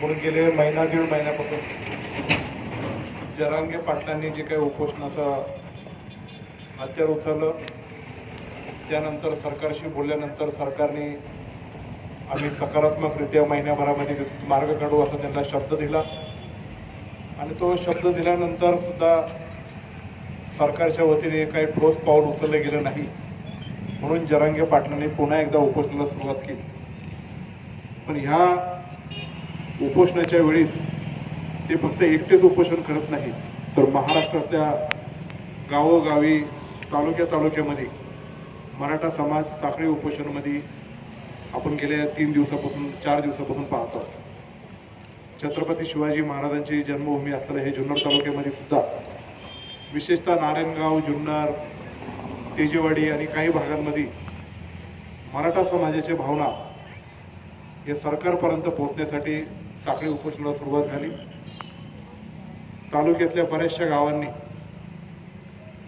म्हणून गेले महिना दीड महिन्यापासून. जरांगे पाटलांनी जे काही उपोषणाचं हत्यार उचललं त्यानंतर सरकारशी बोलल्यानंतर सरकारने आम्ही सकारात्मकरित्या महिन्याभरामध्ये मार्ग काढू असा त्यांना शब्द दिला. आणि तो शब्द दिल्यानंतर सुद्धा सरकारच्या वतीने काही ठोस पाऊल उचललं गेलं नाही. म्हणून जरांगे पाटलांनी पुन्हा एकदा उपोषणाला सुरुवात केली. पण ह्या उपोषणाच्या वेळेस ते फक्त एकटेच उपोषण करत नाही तर महाराष्ट्रातल्या गावोगावी तालुक्या तालुक्यामध्ये मराठा समाज साखळी उपोषणमध्ये आपण गेल्या तीन दिवसापासून चार दिवसापासून पाहतो छत्रपती शिवाजी महाराजांची जन्मभूमी असलेल्या हे जुन्नर तालुक्यामध्ये सुद्धा विशेषतः नारायणगाव जुन्नर तेजेवाडी आणि काही भागांमध्ये मराठा समाजाच्या भावना हे सरकारपर्यंत पोहोचण्यासाठी साखळी उपोषणाला सुरुवात झाली. तालुक्यातल्या बऱ्याचशा गावांनी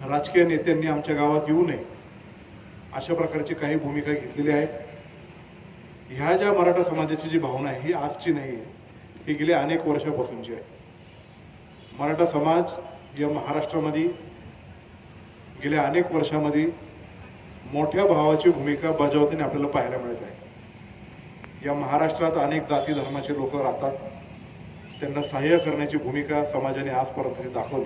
राजकीय नेत्यांनी आमच्या गावात येऊ नये अशा प्रकारची काही भूमिका घेतलेली आहे. ह्या ज्या मराठा समाजाची जी भावना आहे ही आजची नाही आहे ही गेल्या अनेक वर्षापासूनची आहे. मराठा समाज या महाराष्ट्रामध्ये गेल्या अनेक वर्षामध्ये मोठ्या भावाची भूमिका बजावताना आपल्याला पाहायला मिळत आहे. या महाराष्ट्रात अनेक जाती धर्माचे लोक राहतात. त्यांना सहाय्य करण्याची भूमिका समाजाने आजपर्यंत दाखवली.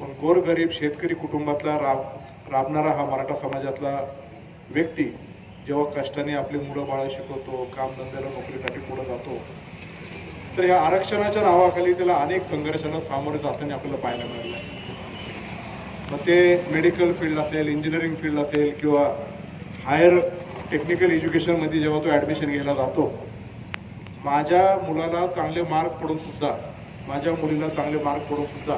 पण गोरगरीब शेतकरी कुटुंबातला राब राबणारा हा मराठा समाजातला व्यक्ती जेव्हा कष्टाने आपली मुलं बाळं शिकवतो कामधंद्याला नोकरीसाठी पुढे जातो तर या आरक्षणाच्या नावाखाली त्याला अनेक संघर्षाला सामोरे जाताना आपल्याला पाहायला मिळालं. मग ते मेडिकल फील्ड असेल इंजिनिअरिंग फील्ड असेल किंवा हायर टेक्निकल एज्युकेशनमध्ये जेव्हा तो ॲडमिशन घ्यायला जातो माझ्या मुलाला चांगले मार्क पडूनसुद्धा माझ्या मुलीला चांगले मार्क पडूनसुद्धा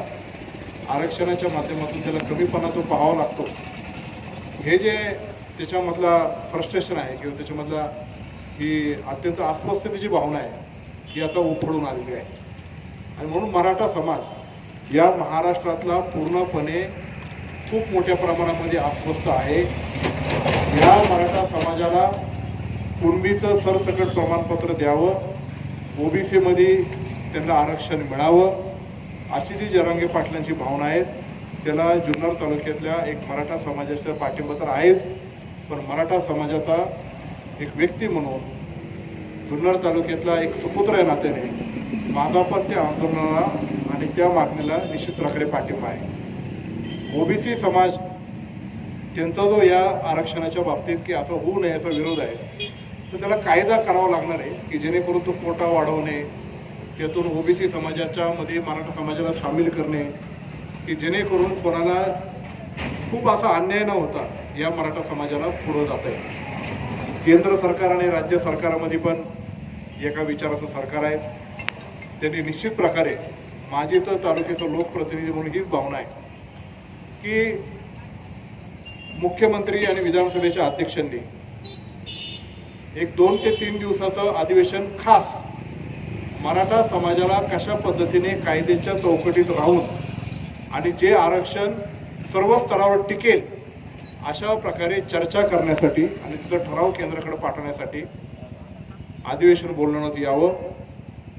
आरक्षणाच्या माध्यमातून त्याला कमीपणा तो पाहावा लागतो. हे जे त्याच्यामधला फ्रस्ट्रेशन आहे किंवा त्याच्यामधला ही अत्यंत अस्वस्थतेची भावना आहे ही आता उफळून आलेली आहे. आणि म्हणून मराठा समाज या महाराष्ट्रातला पूर्णपणे खूप मोठ्या प्रमाणामध्ये अस्वस्थ आहे. या मराठा समाजाला कुणबीचं सरसकट प्रमाणपत्र द्यावं ओबीसीमध्ये त्यांना आरक्षण मिळावं अशी जी जरांगे पाटलांची भावना आहे त्याला जुन्नर तालुक्यातल्या एक मराठा समाजाच्या पाठिंबा तर आहेच पण मराठा समाजाचा एक व्यक्ती म्हणून जुन्नर तालुक्यातला एक सुपुत्र या नात्याने माझा पण त्या आंदोलनाला आणि त्या मागणीला निश्चित प्रकारे पाठिंबा आहे. ओबीसी समाज त्यांचा जो या आरक्षणाच्या बाबतीत की असं होऊ नये याचा विरोध आहे तर त्याला कायदा करावा लागणार आहे की जेणेकरून तो कोटा वाढवणे त्यातून ओबीसी समाजाच्या मध्ये मराठा समाजाला सामील करणे की जेणेकरून कोणाला खूप असा अन्याय न होता या मराठा समाजाला पुढं जात आहे केंद्र सरकार आणि राज्य सरकारामध्ये पण एका विचाराचं सरकार आहे. त्यांनी निश्चित प्रकारे माझी तर तालुक्याचं लोकप्रतिनिधी म्हणून हीच भावना आहे की मुख्यमंत्री आणि विधानसभेच्या अध्यक्षांनी एक दोन ते तीन दिवसाचं अधिवेशन खास मराठा समाजाला कशा पद्धतीने कायद्याच्या चौकटीत राहून आणि जे आरक्षण सर्व स्तरावर टिकेल अशा प्रकारे चर्चा करण्यासाठी आणि तिचा ठराव केंद्राकडे पाठवण्यासाठी अधिवेशन बोलवण्यात यावं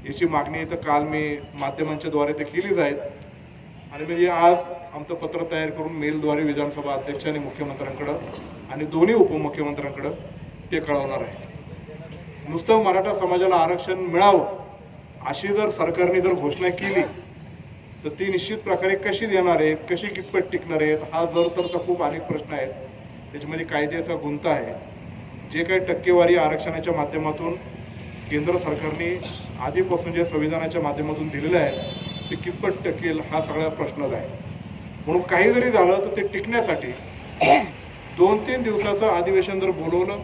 याची मागणी इथं काल मी माध्यमांच्या द्वारे ते केलीच आहेत आणि म्हणजे आज आमचं पत्र तयार करून मेलद्वारे विधानसभा अध्यक्ष आणि मुख्यमंत्र्यांकडं आणि दोन्ही उपमुख्यमंत्र्यांकडं ते कळवणार आहे. नुसतं मराठा समाजाला आरक्षण मिळावं अशी जर सरकारने जर घोषणा केली तर ती निश्चित प्रकारे कशी देणार आहे कशी कितपत टिकणार आहेत हा जर तरचा खूप अनेक प्रश्न आहेत. त्याच्यामध्ये कायद्याचा गुंता आहे. जे काही टक्केवारी आरक्षणाच्या माध्यमातून केंद्र सरकारने आधीपासून जे संविधानाच्या माध्यमातून दिलेलं आहे ते कितपत टकेल हा सगळा प्रश्नच आहे. म्हणून काही जरी झालं तर ते टिकण्यासाठी दोन तीन दिवसाचं अधिवेशन जर बोलवलं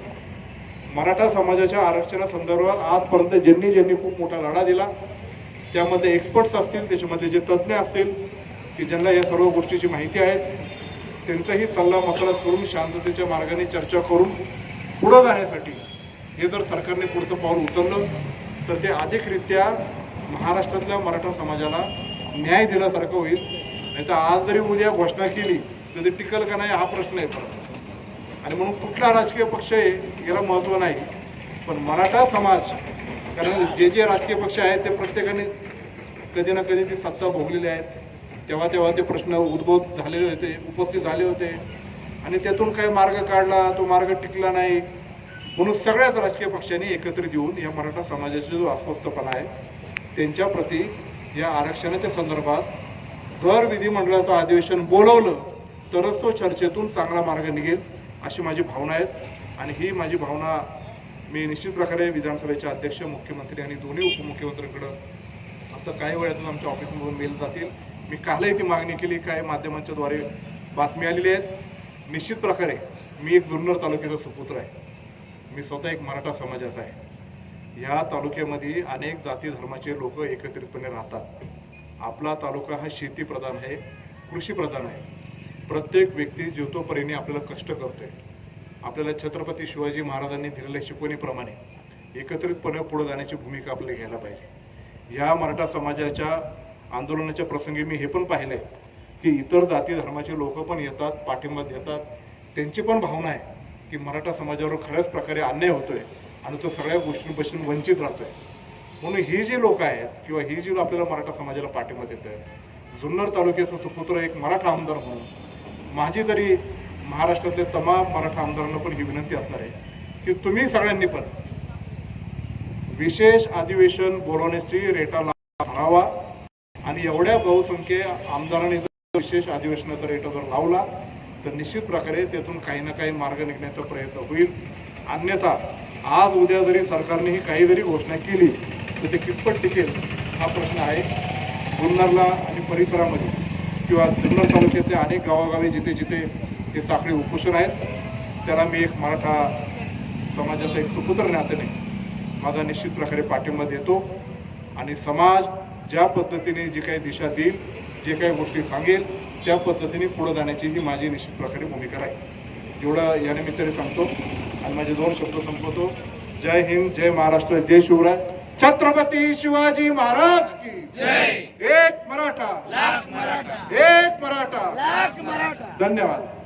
मराठा समाजाच्या आरक्षणासंदर्भात आजपर्यंत ज्यांनी ज्यांनी खूप मोठा लढा दिला त्यामध्ये एक्सपर्ट्स असतील त्याच्यामध्ये जे तज्ज्ञ असतील की ज्यांना या सर्व गोष्टीची माहिती आहे त्यांचाही सल्ला मसलत करून शांततेच्या मार्गाने चर्चा करून पुढं जाण्यासाठी हे जर सरकारने पुढचं पाऊल उचललं तर ते अधिकरित्या महाराष्ट्रातल्या मराठा समाजाला न्याय दिल्यासारखं होईल. नाही तर आज जरी उद्या घोषणा केली तर ते टिकल का नाही हा प्रश्न आहे परत. आणि म्हणून कुठला राजकीय पक्ष आहे याला महत्त्व नाही. पण मराठा समाज कारण जे जे राजकीय पक्ष आहेत ते प्रत्येकाने कधी ना कधी ती सत्ता भोगलेली आहेत. तेव्हा तेव्हा ते प्रश्न उद्भव झालेले होते उपस्थित झाले होते. आणि त्यातून काही मार्ग काढला तो मार्ग टिकला नाही. म्हणून सगळ्याच राजकीय पक्षांनी एकत्रित येऊन या मराठा समाजाचा जो अस्वस्थपणा आहे त्यांच्याप्रती या आरक्षणाच्या संदर्भात जर विधिमंडळाचं अधिवेशन बोलवलं तरच तो चर्चेतून चांगला मार्ग निघेल अशी माझी भावना आहेत. आणि ही माझी भावना मी निश्चित प्रकारे विधानसभेचे अध्यक्ष मुख्यमंत्री आणि दोन्ही उपमुख्यमंत्र्यांकडं आता काही वेळातून आमच्या ऑफिसमधून मेल जातील. मी कालही ती मागणी केली काय माध्यमांच्याद्वारे बातमी आलेली आहेत. निश्चित प्रकारे मी एक जुन्नर तालुक्याचा सुपुत्र आहे. मी स्वतः एक मराठा समाजाचा आहे. या तालुक्यामध्ये अनेक जाती धर्माचे लोक एकत्रितपणे राहतात. आपला तालुका हा शेतीप्रधान आहे कृषीप्रधान आहे. प्रत्येक व्यक्ती जीवतोपरीने आपल्याला कष्ट करतोय. आपल्याला छत्रपती शिवाजी महाराजांनी दिलेल्या शिकवणीप्रमाणे एकत्रितपणे पुढे जाण्याची भूमिका आपल्याला घ्यायला पाहिजे. या मराठा समाजाच्या आंदोलनाच्या प्रसंगी मी हे पण पाहिलंय की इतर जाती धर्माचे लोक पण येतात पाठिंबा देतात. त्यांची पण भावना आहे की मराठा समाजावर खऱ्याच प्रकारे अन्याय होतोय. आणि तो सगळ्या गोष्टींपासून वंचित राहतोय. म्हणून ही जी लोक आहेत किंवा ही जी आपल्याला मराठा समाजाला पाठिंबा देत आहेत जुन्नर तालुक्याचा सुपुत्र एक मराठा आमदार म्हणून माझी तरी महाराष्ट्रातल्या तमाम मराठा आमदारांना पण ही विनंती असणार आहे की तुम्ही सगळ्यांनी पण विशेष अधिवेशन बोलवण्याची रेटा ला- भरावा आणि एवढ्या बहुसंख्ये आमदारांनी जर विशेष अधिवेशनाचा रेटा जर लावला तर निश्चित प्रकारे त्यातून काही ना काही मार्ग निघण्याचा प्रयत्न होईल. अन्यथा आज उद्या जरी सरकारने ही काही जरी घोषणा केली तर ते कितपत टिकेल हा प्रश्न आहे जुन्नरला आणि परिसरामध्ये. किंवा जुन्नर तालुक्यातल्या अनेक गावागावी जिथे जिथे हे साखळी उपोषण आहेत त्याला मी एक मराठा समाजाचा एक सुपुत्र नात्याने माझा निश्चित प्रकारे पाठिंबा देतो. आणि समाज ज्या पद्धतीने जी काही दिशा देईल जे काही गोष्टी सांगेल त्या पद्धतीने पुढे जाण्याची ही माझी निश्चित प्रकारे भूमिका आहे एवढं या निमित्ताने सांगतो. आणि माझे दोन शब्द संपवतो. जय हिंद जय महाराष्ट्र जय शिवराय. छत्रपती शिवाजी महाराज की जय. एक मराठा. एक मराठा. धन्यवाद.